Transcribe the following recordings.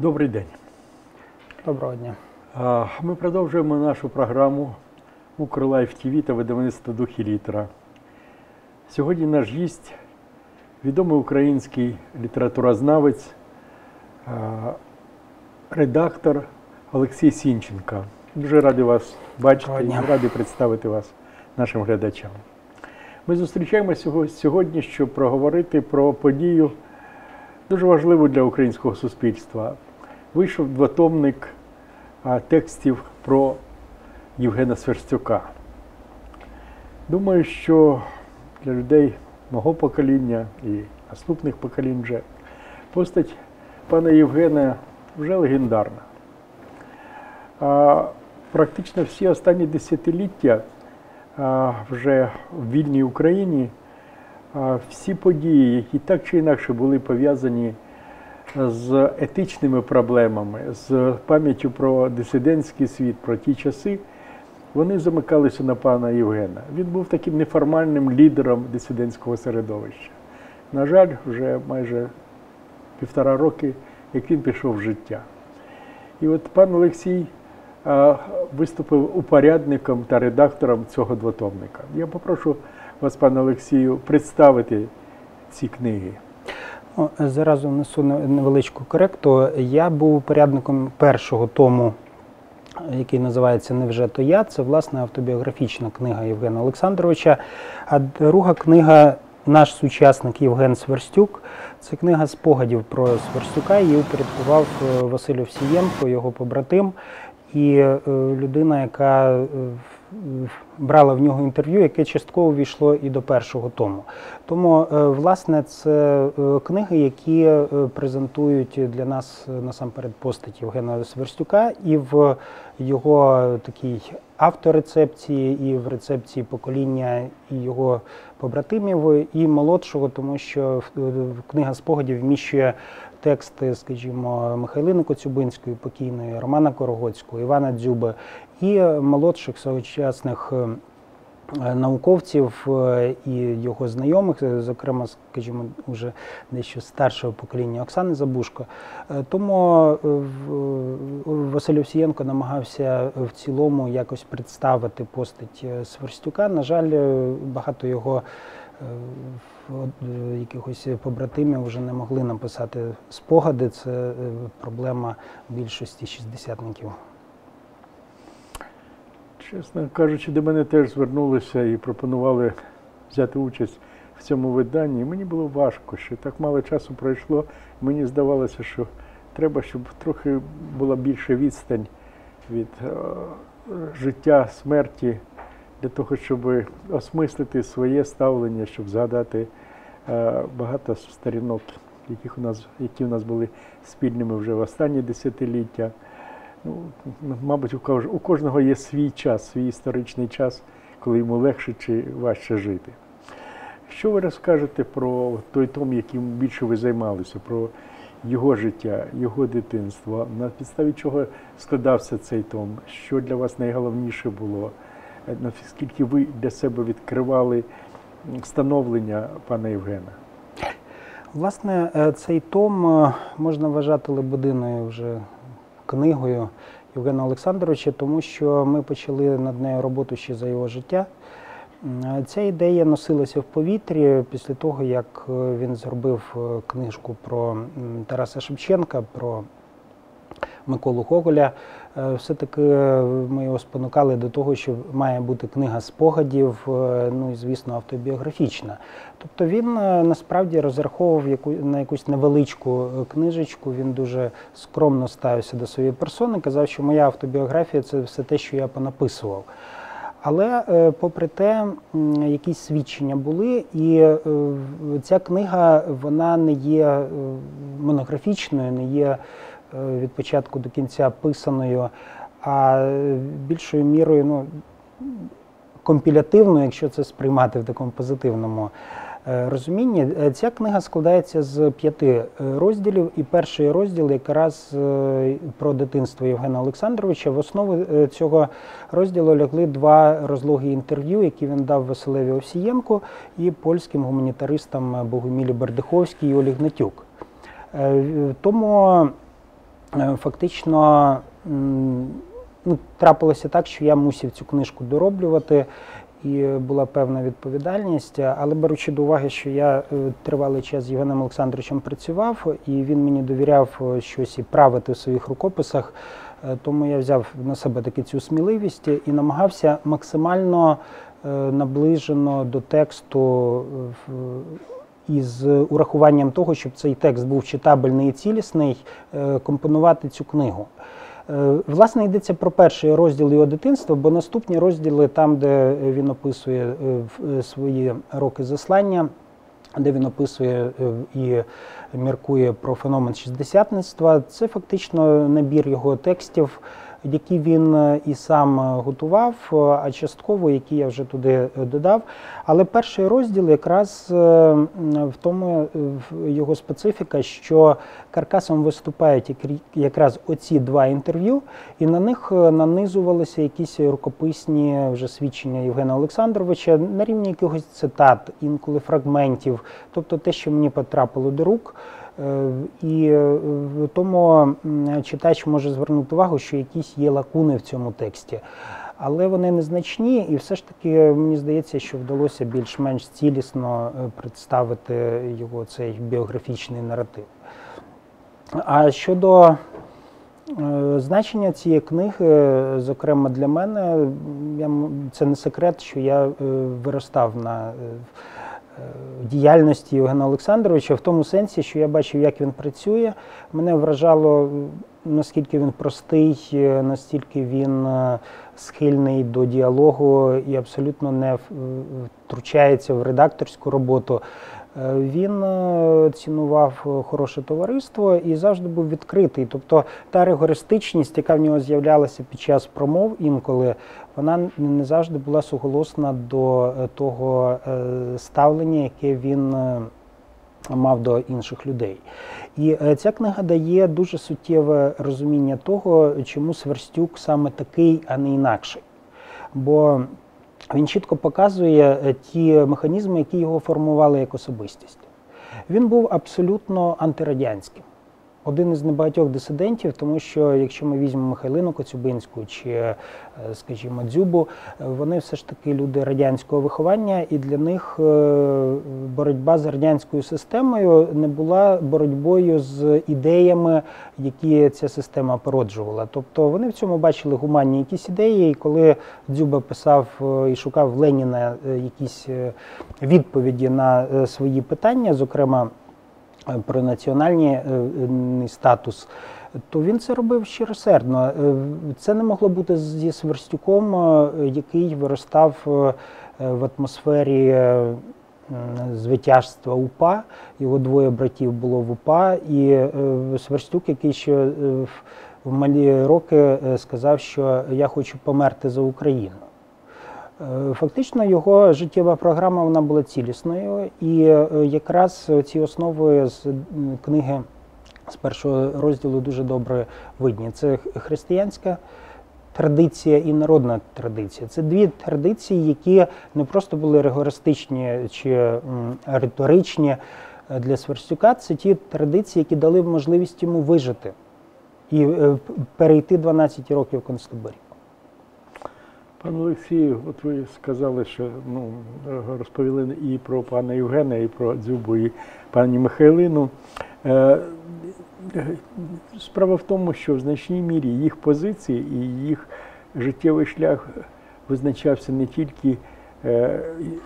Добрий день. Доброго дня. Ми продовжуємо нашу програму Укрлайф ТВ та видавництво Духі літера. Сьогодні наш гість відомий український літературознавець, редактор Олексій Сінченко. Дуже радий вас бачити і радий представити вас нашим глядачам. Ми зустрічаємося сьогодні, щоб проговорити про подію дуже важливу для українського суспільства. Вийшов двотомник текстів про Євгена Сверстюка. Думаю, що для людей мого покоління і наступних поколінь вже постать пана Євгена вже легендарна. Практично всі останні десятиліття вже в вільній Україні всі події, які так чи інакше були пов'язані з етичними проблемами, з пам'яттю про дисидентський світ, про ті часи, вони замикалися на пана Євгена. Він був таким неформальним лідером дисидентського середовища. На жаль, вже майже півтора роки, як він пішов в життя. І от пан Олексій виступив упорядником та редактором цього двотомника. Я попрошу вас, пане Олексію, представити ці книги. Зразу внесу невеличку коректу. Я був порядником першого тому, який називається Невже то я. Це власне автобіографічна книга Євгена Олександровича. А друга книга Наш сучасник Євген Сверстюк. Це книга спогадів про Сверстюка. Її упорядкував е, Василь Овсієнко, його побратим, і е, людина, яка е, брала в нього інтерв'ю, яке частково війшло і до першого тому. Тому, е, власне, це е, книги, які е, презентують для нас насамперед постать Євгена Сверстюка і в його такій авторецепції, і в рецепції покоління і його побратимів, і молодшого, тому що книга спогадів вміщує тексти, скажімо, Михайлини Коцюбинської, покійної, Романа Корогоцького, Івана Дзюби і молодших сучасних е, науковців е, і його знайомих, е, зокрема, скажімо, уже дещо старшого покоління Оксани Забушко. Тому Василь Овсієнко намагався в цілому якось представити постать Сверстюка. На жаль, багато його якихось побратимів вже не могли написати спогади. Це проблема більшості шістдесятників. Чесно кажучи, до мене теж звернулися і пропонували взяти участь в цьому виданні. І мені було важко, що так мало часу пройшло. Мені здавалося, що треба, щоб трохи була більша відстань від е, життя, смерті, для того, щоб осмислити своє ставлення, щоб згадати е, багато сторінок, яких у нас, які у нас були спільними вже в останні десятиліття. Ну, мабуть, у кож- у кожного є свій час, свій історичний час, коли йому легше чи важче жити. Що ви розкажете про той том, яким більше ви займалися, про його життя, його дитинство, на підставі чого складався цей том? Що для вас найголовніше було? Е, Наскільки ви для себе відкривали становлення пана Євгена? Власне, е, цей том е, можна вважати лебединою вже книгою Євгена Олександровича, тому що ми почали над нею роботу ще за його життя. Ця ідея носилася в повітрі після того, як е, він зробив е, книжку про Тараса Шевченка, про Миколу Гоголя. Е, Все-таки е, ми його спонукали до того, що має бути книга спогадів, е, ну і звісно, автобіографічна. Тобто він насправді розраховував на якусь невеличку книжечку. Він дуже скромно ставився до своєї персони, казав, що моя автобіографія це все те, що я понаписував. Але попри те, якісь свідчення були, і ця книга вона не є монографічною, не є від початку до кінця писаною, а е, більшою мірою ну, компілятивною, якщо це сприймати в такому позитивному е, розумінні. Е, Ця книга складається з п'яти е, розділів, і перший розділ якраз е, про дитинство Євгена Олександровича. В основу е, цього розділу лягли два розлоги інтерв'ю, які він дав Василеві Овсієнку і польським гуманітаристам Богомілі Бердиховській і Оліг Гнатюк. Е, Тому е, фактично ну, трапилося так, що я мусив цю книжку дороблювати. І була певна відповідальність, але беручи до уваги, що я е, тривалий час з Євгеном Олександровичем працював, і він мені довіряв е, щось і правити в своїх рукописах, е, тому я взяв на себе таки цю сміливість і намагався максимально е, наближено до тексту е, із урахуванням того, щоб цей текст був читабельний і цілісний, е, компонувати цю книгу. Е, Власне, йдеться про перший розділ його дитинства, бо наступні розділи, там, де він описує е, свої роки заслання, де він описує і міркує про феномен шістдесятництва, це фактично набір його текстів, які він е, і сам е, готував, е, а частково які я вже туди додав. Але перший розділ якраз в тому його специфіка, що каркасом виступають якраз оці два інтерв'ю, і на них нанизувалися якісь рукописні вже свідчення Євгена Олександровича на рівні якихось цитат, інколи фрагментів, тобто те, що мені потрапило до рук. Е, І е, тому читач може звернути увагу, що якісь є лакуни в цьому тексті. Але вони незначні, і все ж таки мені здається, що вдалося більш-менш цілісно е, представити його цей біографічний наратив. А щодо е, значення цієї книги, зокрема для мене, це не секрет, що я е, виростав на е, е, діяльності Євгена Олександровича в тому сенсі, що я бачив, як він працює. Мене вражало, наскільки він простий, е, настільки він е, схильний до діалогу і абсолютно не втручається в редакторську роботу. Е, Він е, цінував е, хороше товариство і завжди був відкритий. Тобто та ригористичність, яка в нього з'являлася під час промов інколи, вона не завжди була суголосна до того ставлення, яке він мав до інших людей. І ця книга дає дуже суттєве розуміння того, чому Сверстюк саме такий, а не інакший. Бо він чітко показує е, ті механізми, які його формували як особистість. Він був абсолютно антирадянським. Один із небагатьох дисидентів, тому що якщо ми візьмемо Михайлину Коцюбинську чи, е, скажімо, Дзюбу, е, вони все ж таки люди радянського виховання, і для них е, боротьба з радянською системою не була боротьбою з ідеями, які ця система породжувала. Тобто вони в цьому бачили гуманні якісь ідеї, і коли Дзюба писав і шукав Леніна якісь відповіді на свої питання, зокрема про національний е, е, статус, то він це робив щиросердно. Е, Це не могло бути зі Сверстюком, е, який виростав е, в атмосфері е, звитяжства УПА. Його двоє братів було в УПА, і е, Сверстюк, який ще е, в- малі роки е, сказав, що я хочу померти за Україну. Е, Фактично його життєва програма вона була цілісною, і е, якраз ці основи з книги з першого розділу дуже добре видні. Це християнська традиція і народна традиція. Це дві традиції, які не просто були ригористичні чи риторичні е, для Сверстюка. Це ті традиції, які дали можливість йому вижити і перейти 12 років концтаборів. Пане Олексію, от ви сказали, що ну, розповіли і про пана Євгена, і про Дзюбу, і пані Михайлину. Е, Справа в тому, що в значній мірі їх позиції і їх життєвий шлях визначався не тільки е,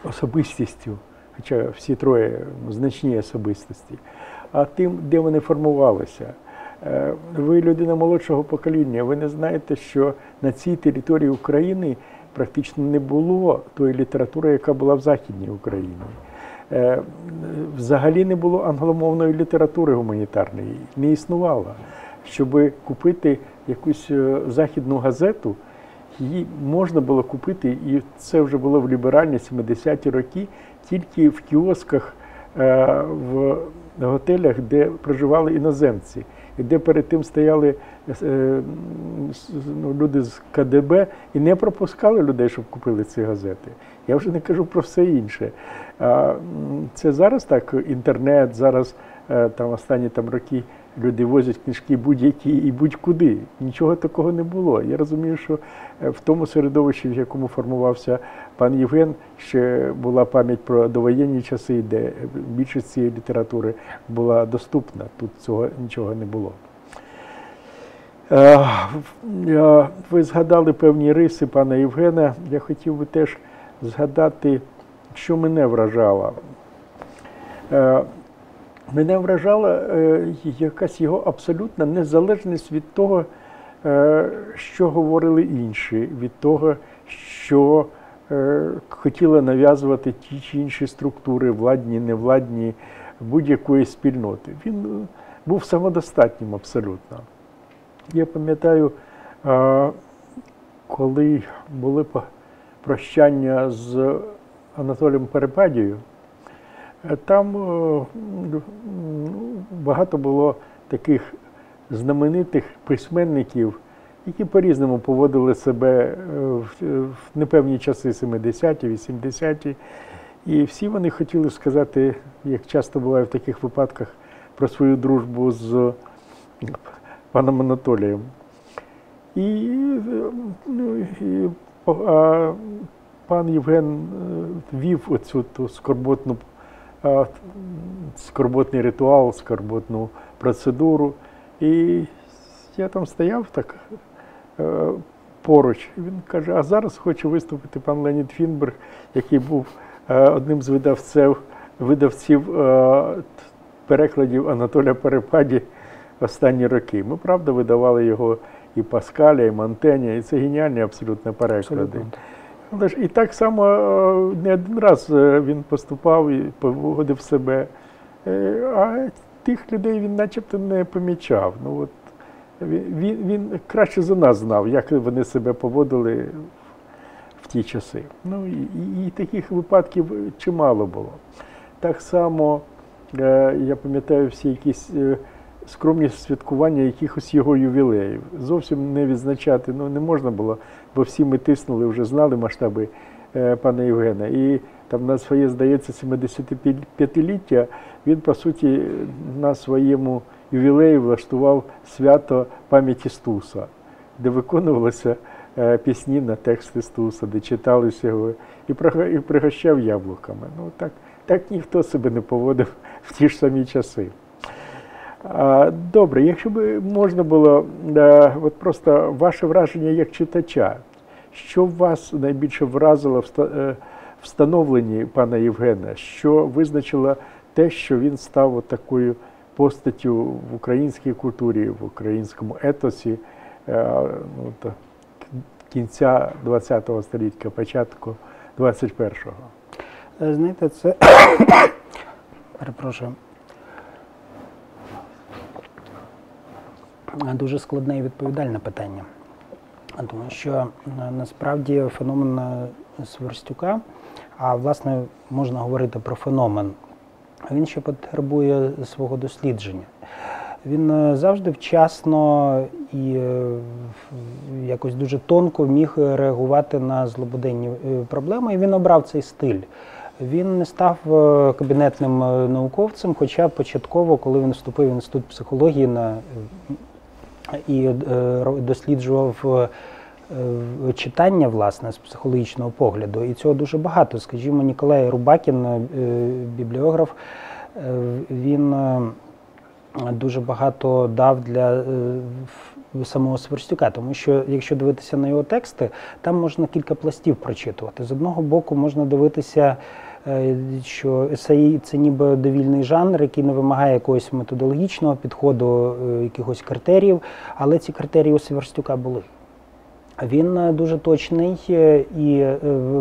особистістю, хоча всі троє ну, значні особистості, а тим, де вони формувалися. Е, Ви людина молодшого покоління. Ви не знаєте, що на цій території України практично не було тої літератури, яка була в Західній Україні. Е, Взагалі не було англомовної літератури гуманітарної, не існувало. Щоб купити якусь е, західну газету, її можна було купити, і це вже було в ліберальні 70-ті роки, тільки в кіосках в готелях, де проживали іноземці, де перед тим стояли е, ну, люди з КДБ і не пропускали людей, щоб купили ці газети. Я вже не кажу про все інше. А, Це зараз так, інтернет, зараз е, там останні там роки люди возять книжки будь-які і будь-куди. Нічого такого не було. Я розумію, що е, в тому середовищі, в якому формувався пан Євген, ще була пам'ять про довоєнні часи, де більшість цієї літератури була доступна. Тут цього нічого не було. Е, е, Ви згадали певні риси пана Євгена. Я хотів би теж згадати, що мене вражало. Мене вражала е, якась його абсолютна незалежність від того, е, що говорили інші, від того, що е, хотіли нав'язувати ті чи інші структури, владні, невладні, будь-якої спільноти. Він був самодостатнім абсолютно. Я пам'ятаю, коли були прощання з Анатолієм Перепадією, там е, багато було таких знаменитих письменників, які по-різному поводили себе е, в в непевні часи 70-ті, 80-ті. І всі вони хотіли сказати, як часто буває в таких випадках, про свою дружбу з паном Анатолієм. І, е, ну, і а, пан Євген е, вів оцю ту скорботну, скорботний ритуал, скорботну процедуру. І я там стояв так е, поруч. Він каже: а зараз хоче виступити пан Леонід Фінберг, який був е, одним з видавців, видавців е, перекладів Анатолія Перепаді останні роки. Ми правда видавали його і Паскаля, і Монтеня, і це геніальні абсолютно переклади. Абсолютно. Але ж і так само е, не один раз е, він поступав і поводив себе, Е, а тих людей він начебто не помічав. Ну, от, він, він, краще за нас знав, як вони себе поводили в ті часи. Ну, і, і, таких випадків чимало було. Так само я пам'ятаю всі якісь скромні святкування якихось його ювілеїв. Зовсім не відзначати ну, не можна було, бо всі ми тиснули, вже знали масштаби е, пана Євгена. І там на своє, здається, 75-ліття він, по суті, на своєму ювілеї влаштував свято пам'яті Стуса, де виконувалися е, пісні на тексти Стуса, де читалися його, і пригощав, яблуками. Ну, так, так ніхто себе не поводив в ті ж самі часи. Добре, якщо б можна було, от просто ваше враження як читача, що вас найбільше вразило в е, пана Євгена, що визначило те, що він став такою постаттю в українській культурі, в українському етосі е, ну, кінця ХХ століття, початку 21-го? Е, Знаєте, це перепрошую. Дуже складне і відповідальне питання. Тому що е, насправді феномен е, Сверстюка, а власне можна говорити про феномен, він ще потребує свого дослідження. Він е, завжди вчасно і якось дуже тонко міг реагувати на злободенні проблеми, і він обрав цей стиль. Він не став кабінетним науковцем, хоча початково, коли він вступив в інститут психології на, і е, досліджував е, читання власне з психологічного погляду. І цього дуже багато. Скажімо, Ніколай Рубакін, е, бібліограф, він дуже багато дав для самого Сверстюка, тому що якщо дивитися на його тексти, там можна кілька пластів прочитувати. З одного боку, можна дивитися, що есеї це ніби довільний жанр, який не вимагає якогось методологічного підходу, е, якихось критеріїв, але ці критерії у Сверстюка були. Він е, дуже точний е, і е,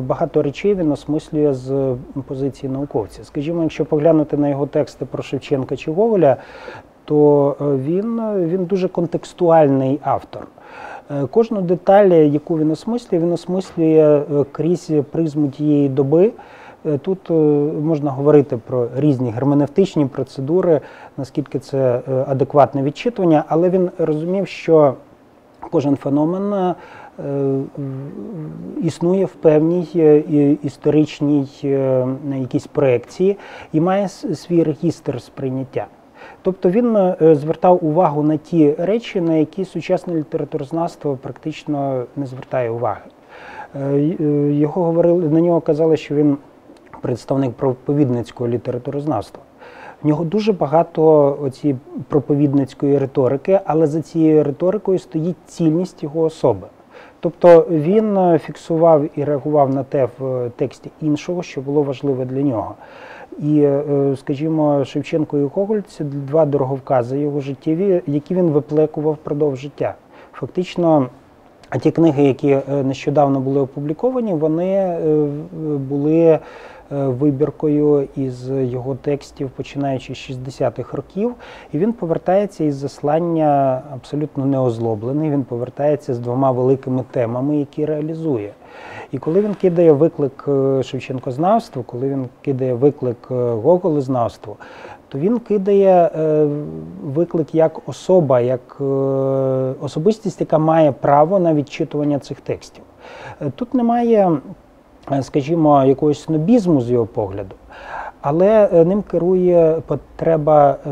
багато речей він осмислює з позиції науковця. Скажімо, якщо поглянути на його тексти про Шевченка чи Гоголя, то е, він, е, він дуже контекстуальний автор. Е, Кожну деталь, яку він осмислює, він осмислює е, крізь призму тієї доби. Е, Тут е, можна говорити про різні герменевтичні процедури, наскільки це е, адекватне відчитування, але він розумів, що кожен феномен існує в певній історичній якійсь проекції і має свій регістр сприйняття. Тобто він звертав увагу на ті речі, на які сучасне літературознавство практично не звертає уваги. Його говорили, на нього казали, що він представник проповідницького літературознавства. В нього дуже багато оці проповідницької риторики, але за цією риторикою стоїть цільність його особи. Тобто він е, фіксував і реагував на те в е, тексті іншого, що було важливе для нього. І, е, скажімо, Шевченко і Гоголь це два дороговкази його життєві, які він виплекував впродовж життя. Фактично, ті книги, які нещодавно були опубліковані, вони були вибіркою із його текстів, починаючи з 60-х років. І він повертається із заслання абсолютно неозлоблений. Він повертається з двома великими темами, які реалізує. І коли він кидає виклик е, Шевченкознавству, коли він кидає виклик е, Гоголезнавству, то він кидає е, виклик як особа, як е, особистість, яка має право на відчитування цих текстів. Е, Тут немає, е, скажімо, якогось снобізму з його погляду, але е, ним керує потреба е,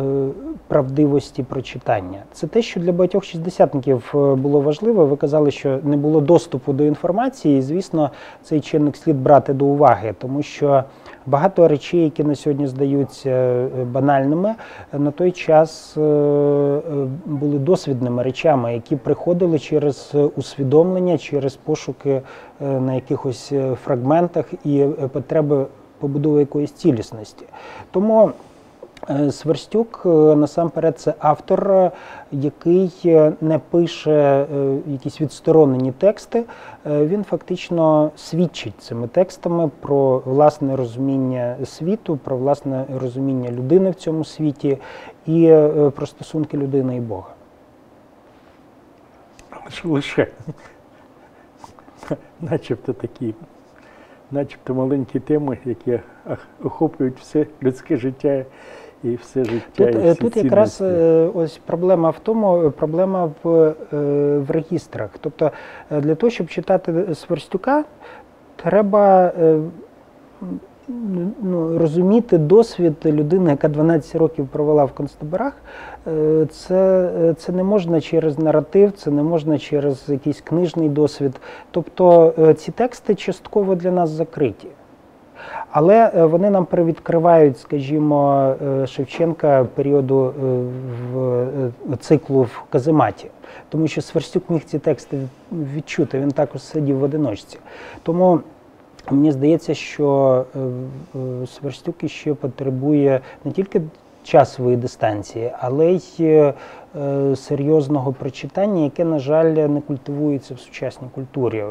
правдивості прочитання. Це те, що для багатьох шістдесятників е, було важливо. Ви казали, що не було доступу до інформації, і звісно, цей чинник слід брати до уваги, тому що багато речей, які на сьогодні здаються банальними, на той час були досвідними речами, які приходили через усвідомлення, через пошуки на якихось фрагментах і потреби побудови якоїсь цілісності. Тому е, Сверстюк е, насамперед це автор, е, який не пише якісь відсторонені тексти. Він фактично свідчить цими текстами про власне розуміння світу, про власне розуміння людини в цьому світі і про стосунки людини і Бога. Лише. начебто такі, начебто маленькі теми, які охоплюють все людське життя і все життя. Тут, і е, всі тут якраз е, ось проблема в тому, е, проблема в, в регістрах. Тобто для того, щоб читати Сверстюка, треба ну, розуміти досвід людини, яка 12 років провела в концтаборах. Е, Це, е, це не можна через наратив, це не можна через якийсь книжний досвід. Тобто е, ці тексти частково для нас закриті. Але вони нам привідкривають, скажімо, Шевченка періоду в циклу в Казематі. Тому що Сверстюк міг ці тексти відчути, він також сидів в одиночці. Тому мені здається, що е, е, Сверстюк іще потребує не тільки часової дистанції, але й е, серйозного прочитання, яке, на жаль, не культивується в сучасній культурі.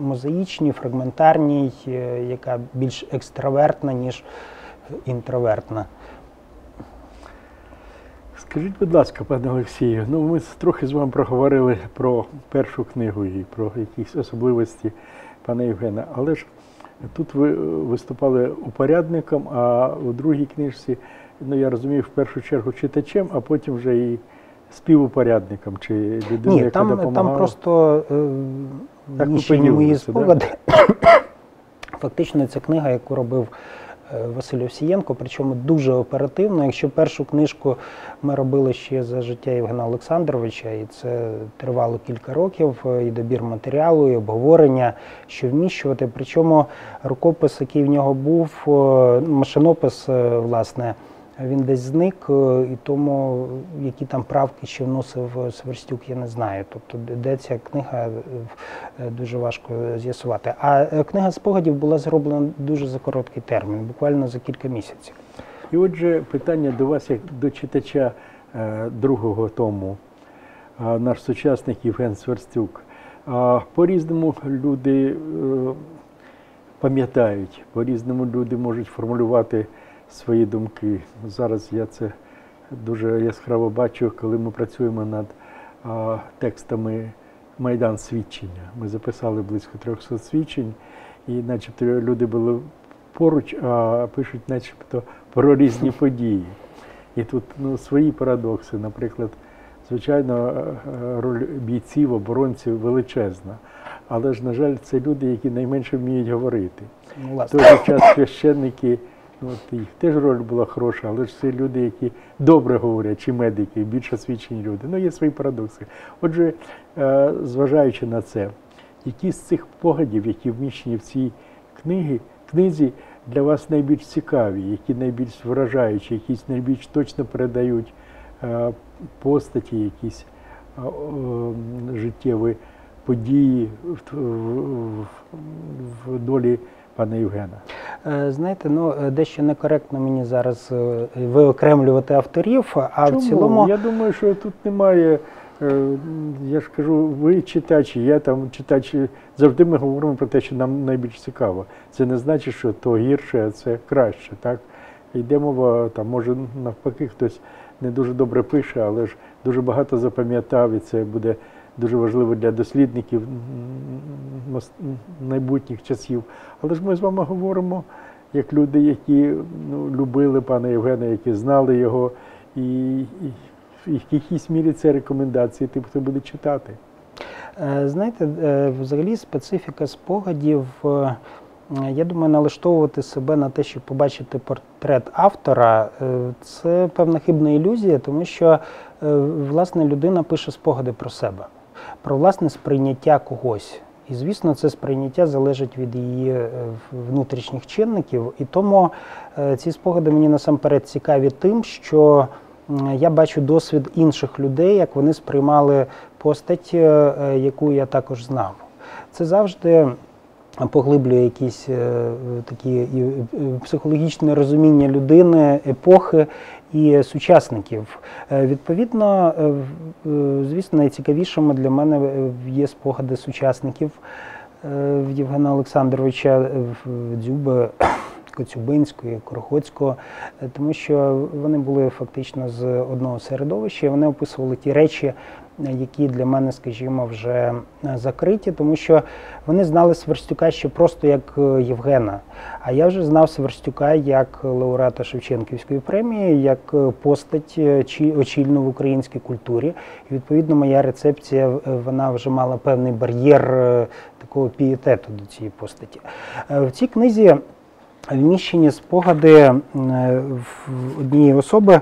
Мозаїчній, фрагментарній, яка більш екстравертна, ніж інтровертна. Скажіть, будь ласка, пане Олексію, ну ми трохи з вами проговорили про першу книгу і про якісь особливості пана Євгена, але ж тут ви е, виступали упорядником, а у другій книжці, ну я розумію, в першу чергу читачем, а потім вже і співупорядником чи людиною, Ні, яка там, допомагала. там просто е, Так нічні мої спогади. Фактично, це книга, яку робив Василь Овсієнко, причому дуже оперативно. Якщо першу книжку ми робили ще за життя Євгена Олександровича, і це тривало кілька років, е, і добір матеріалу, і обговорення, що вміщувати. Причому рукопис, який в нього був, е, машинопис, е, власне. Він десь зник, е, і тому які там правки ще вносив е, Сверстюк, я не знаю. Тобто, де- ця книга е, дуже важко з'ясувати. А книга спогадів була зроблена дуже за короткий термін, буквально за кілька місяців. І отже, питання до вас, як до читача другого тому, наш сучасник Євген Сверстюк. По-різному люди е, пам'ятають, по-різному люди можуть формулювати свої думки. Зараз я це дуже яскраво бачу, коли ми працюємо над а, текстами Майдан свідчення. Ми записали близько 300 свідчень, і начебто люди були поруч, а пишуть начебто про різні події. І тут ну, свої парадокси. Наприклад, звичайно, е, роль бійців, оборонців величезна. Але ж, на жаль, це люди, які найменше вміють говорити. Ну, В той же час священники От їх теж роль була хороша, але ж це люди, які добре говорять, чи медики, більш освічені люди. Ну, є свої парадокси. Отже, е, зважаючи на це, які з цих погадів, які вміщені в цій книгі, книзі, для вас найбільш цікаві, які найбільш вражаючі, якісь найбільш точно передають е, постаті, якісь е, життєві події в долі пана Євгена. Е, Знаєте, ну е, дещо некоректно мені зараз е, виокремлювати авторів, а Чому? в цілому Я думаю, що тут немає. Я ж кажу, ви читачі, я там читач. Завжди ми говоримо про те, що нам найбільш цікаво. Це не значить, що то гірше, а це краще. Так? Йде мова, там, може, навпаки, хтось не дуже добре пише, але ж дуже багато запам'ятав, і це буде дуже важливо для дослідників майбутніх часів. Але ж ми з вами говоримо як люди, які ну, любили пана Євгена, які знали його, і, і в якійсь мірі це рекомендації тим, хто буде читати. Е, Знаєте, е, взагалі специфіка спогадів, е, я думаю, налаштовувати себе на те, щоб побачити портрет автора, це певна хибна ілюзія, тому що власне людина пише спогади про себе, про власне сприйняття когось. І, звісно, це сприйняття залежить від її е, внутрішніх чинників. І тому е, ці спогади мені насамперед цікаві тим, що я бачу досвід інших людей, як вони сприймали постать, е, яку я також знав. Це завжди поглиблює якісь такі психологічне розуміння людини, епохи і сучасників. Е, Відповідно, е, е, звісно, найцікавішими для мене є спогади сучасників Євгена Олександровича Дзюби. Коцюбинської, Корохоцького, тому що вони були фактично з одного середовища, вони описували ті речі, які для мене, скажімо, вже е, закриті, тому що вони знали Сверстюка ще просто як е, Євгена. А я вже знав Сверстюка як лауреата Шевченківської премії, як е, постать е, очільну в українській культурі. І відповідно моя рецепція е, вона вже мала певний бар'єр е, такого пієтету до цієї постаті. Е, В цій книзі вміщені спогади е, однієї особи.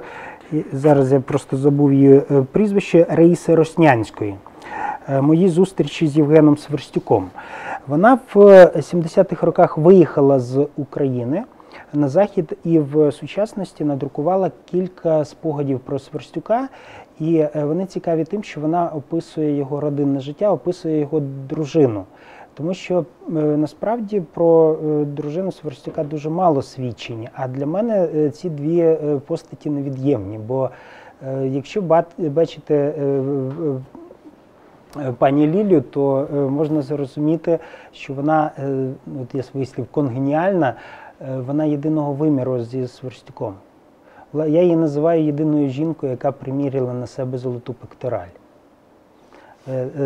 Зараз я просто забув її е, прізвище Раїси Роснянської. Е, Мої зустрічі з Євгеном Сверстюком. Вона в е, 70-х роках виїхала з України на захід і в сучасності надрукувала кілька спогадів про Сверстюка. І е, вони цікаві тим, що вона описує його родинне життя, описує його дружину. Тому що е, насправді про е, дружину Сверстюка дуже мало свідчень. А для мене е, ці дві постаті невід'ємні. Бо якщо бачите пані Лілю, то можна зрозуміти, що вона, от є вислів, конгеніальна, е, вона єдиного виміру зі Сверстюком. Я її називаю єдиною жінкою, яка приміряла на себе золоту пектораль. Е, е,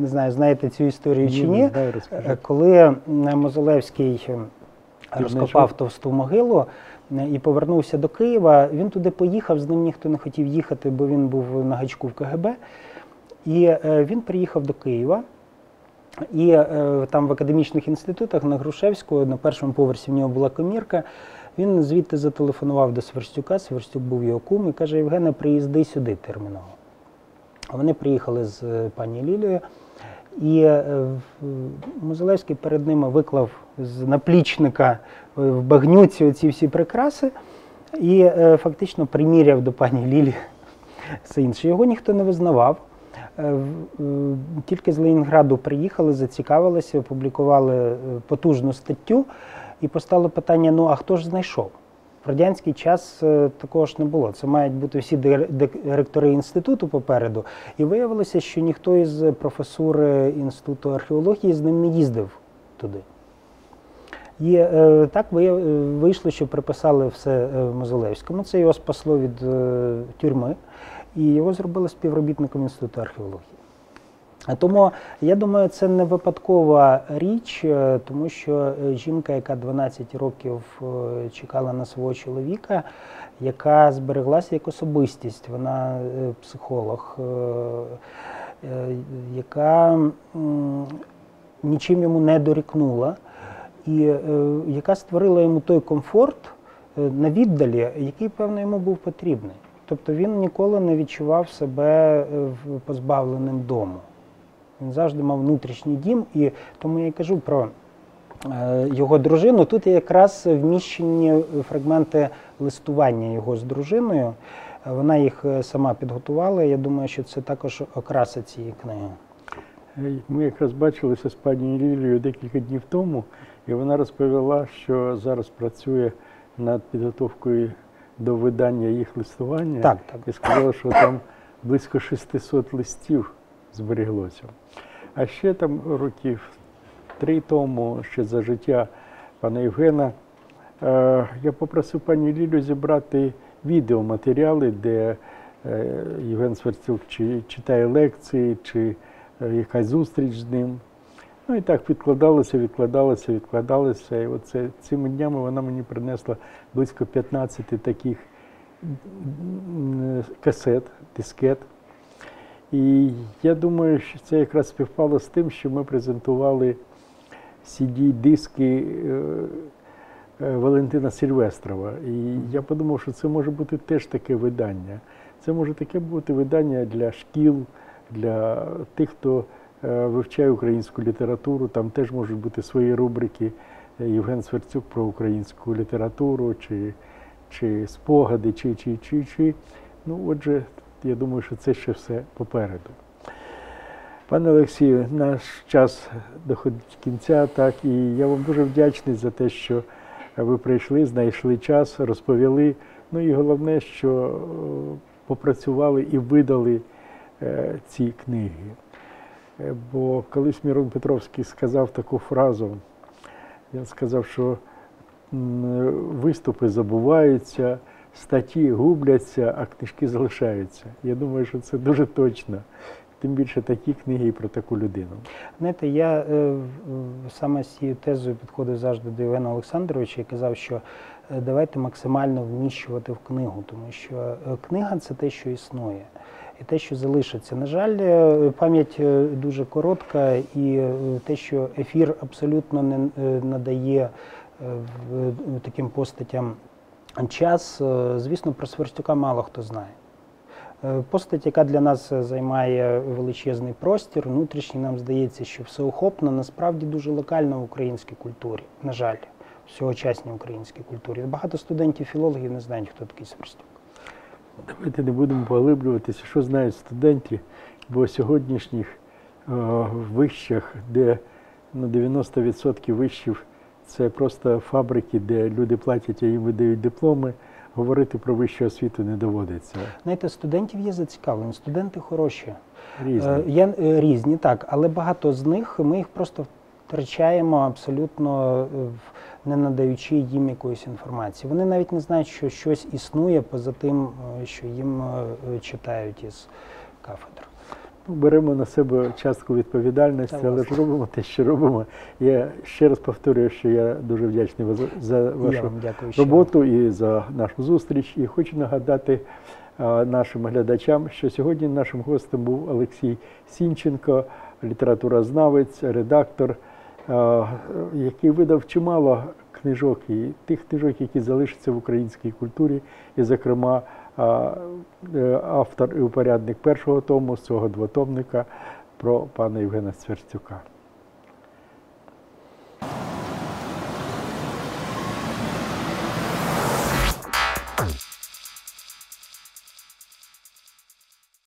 Не знаю, знаєте цю історію чи ні. Е, Коли Мозолевський розкопав товсту могилу і повернувся до Києва, він туди поїхав, з ним ніхто не хотів їхати, бо він був на гачку в КГБ. І він приїхав до Києва. І там в академічних інститутах на Грушевського на першому поверсі в нього була комірка. Він звідти зателефонував до Сверстюка. Сверстюк був його кум і каже: Євгене, приїзди сюди терміново. Вони приїхали з е, пані Лілією, і е, Мозолевський перед ними виклав з наплічника е, в багнюці оці всі прикраси і фактично приміряв до пані Лілі все інше. Його ніхто не визнавав. Тільки з Ленінграду приїхали, зацікавилися, опублікували потужну статтю, і постало питання: ну а хто ж знайшов? В радянський час е, такого ж не було. Це мають бути всі директори інституту попереду. І виявилося, що ніхто із професури інституту археології з ним не їздив туди. І е, так е, вийшло, що приписали все е, Мозолевському. Це його спасло від е, тюрми, і його зробили співробітником інституту археології. Тому я думаю, це не випадкова річ, е, тому що е, жінка, яка 12 років е, чекала на свого чоловіка, яка збереглася як особистість, вона психолог, яка нічим йому не дорікнула, і яка створила йому той комфорт, на віддалі, який, певно, йому був потрібний. Тобто він ніколи не відчував себе позбавленим дому. Він завжди мав внутрішній дім, і тому я й кажу про е, його дружину. Тут є якраз вміщені фрагменти листування його з дружиною. Вона їх е, сама підготувала. Я думаю, що це також окраса цієї книги. Ми якраз бачилися з пані Лілією декілька днів тому, і вона розповіла, що зараз працює над підготовкою до видання їх листування. Так, так. І сказала, що там близько 600 листів зберіглося. А ще там років три тому, ще за життя пана Євгена, е, я попросив пані Лілю зібрати відеоматеріали, де е, Євген Сверцюк чи читає лекції, чи е, якась зустріч з ним. Ну і так відкладалося, відкладалося, відкладалося. І оце цими днями вона мені принесла близько 15 таких касет, дискет. І я думаю, що це якраз співпало з тим, що ми презентували CD-диски е, е, Валентина Сильвестрова. І я подумав, що це може бути теж таке видання. Це може таке бути видання для шкіл, для тих, хто е, вивчає українську літературу. Там теж можуть бути свої рубрики. Євген Сверцюк про українську літературу, чи, чи спогади, чи, чи, чи, чи. Ну, отже, я думаю, що це ще все попереду. Пане Олексію, наш час доходить кінця, так, і я вам дуже вдячний за те, що ви прийшли, знайшли час, розповіли. Ну і головне, що е, попрацювали і видали е, ці книги. Е, Бо колись Мірон Петровський сказав таку фразу, він сказав, що виступи забуваються, статті губляться, а книжки залишаються. Я думаю, що це дуже точно. Тим більше такі книги і про таку людину. Знаєте, я е, саме з цією тезою підходив завжди до Євгена Олександровича і казав, що е, давайте максимально вміщувати в книгу, тому що е, книга це те, що існує. І те, що залишиться. На жаль, е, пам'ять дуже коротка, і те, що ефір абсолютно не надає таким постатям час, е, звісно, про Сверстюка мало хто знає. Е, Постать, яка для нас е, займає величезний простір, внутрішній нам здається, що всеохопна, насправді дуже локальна в українській культурі, на жаль, в українській культурі. Багато студентів-філологів не знають, хто такий Сверстюк. Давайте не будемо поглиблюватися, що знають студенти, бо сьогоднішніх вищах, де ну, 90% вишів це просто фабрики, де люди платять, а їм видають дипломи. Говорити про вищу освіту не доводиться. Знаєте, студентів є зацікавлені, студенти хороші. Різні. Е, Є е, різні, так, але багато з них ми їх просто втрачаємо абсолютно е, не надаючи їм якоїсь інформації. Вони навіть не знають, що щось існує поза тим, е, що їм е, е, читають із кафедр. Беремо на себе частку відповідальності, Та, але ж робимо те, що робимо. Я ще раз повторюю, що я дуже вдячний вас- за вашу дякую роботу і за нашу зустріч. І хочу нагадати нашим глядачам, що сьогодні нашим гостем був Олексій Сінченко, літературознавець, редактор, який видав чимало книжок і тих книжок, які залишаться в українській культурі, і, зокрема, автор і упорядник першого тому з цього двотомника про пана Євгена Сверстюка.